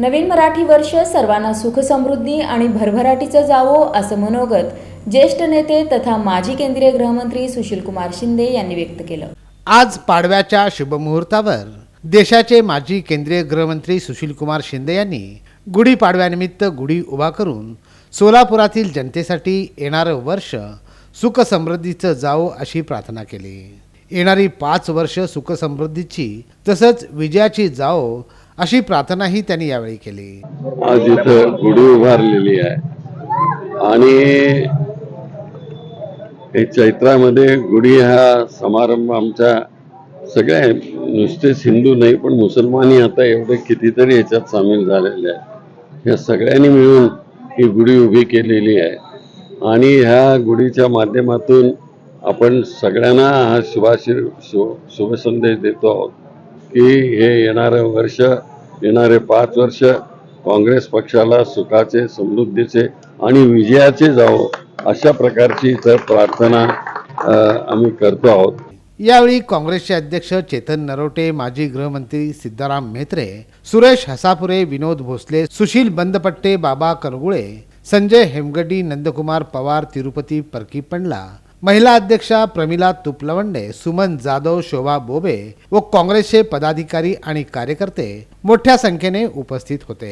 नवीन मराठी वर्ष सर्वांना सुख समृद्धी आणि भरभराटीचं जावो असं मनोगत ज्येष्ठ नेते तथा माजी केंद्रीय गृहमंत्री सुशीलकुमार शिंदे यांनी व्यक्त केलं. आज पाडव्याच्या शुभमुहूर्तावर देशाचे माजी केंद्रीय गृहमंत्री सुशीलकुमार शिंदे यांनी गुढीपाडव्यानिमित्त गुढी उभा करून सोलापुरातील जनतेसाठी येणारं वर्ष सुख समृद्धीचं जावो अशी प्रार्थना केली. येणारी पाच वर्ष सुख समृद्धीची तसंच विजयाची जावो अशी प्रार्थनाही त्यांनी यावेळी केली. आज इथं गुढी उभारलेली आहे. आणि चैत्रामध्ये गुढी हा समारंभ आमच्या सगळ्या नुसतेच हिंदू नाही पण मुसलमानही आता एवढे कितीतरी याच्यात सामील झालेले आहेत. ह्या सगळ्यांनी मिळून ही गुढी उभी केलेली आहे. आणि ह्या गुढीच्या माध्यमातून आपण सगळ्यांना हा शुभाशीर शुभ शुभसंदेश देतो आहोत. की हे येणारं वर्ष येणारे पाच वर्ष काँग्रेस पक्षाला सुखाचे समृद्धीचे आणि विजयाचे जावो अशा प्रकारची इथं प्रार्थना आम्ही करतो आहोत. यावेळी काँग्रेसचे अध्यक्ष चेतन नरोटे माजी गृहमंत्री सिद्धाराम म्हेत्रे सुरेश हसापुरे विनोद भोसले सुशील बंदपट्टे बाबा करगुळे संजय हेमगडी नंदकुमार पवार तिरुपती परकी पंडला महिला अध्यक्षा प्रमिला तुपलवंडे सुमन जाधव शोभा बोबे व काँग्रेसचे पदाधिकारी आणि कार्यकर्ते मोठ्या संख्येने उपस्थित होते.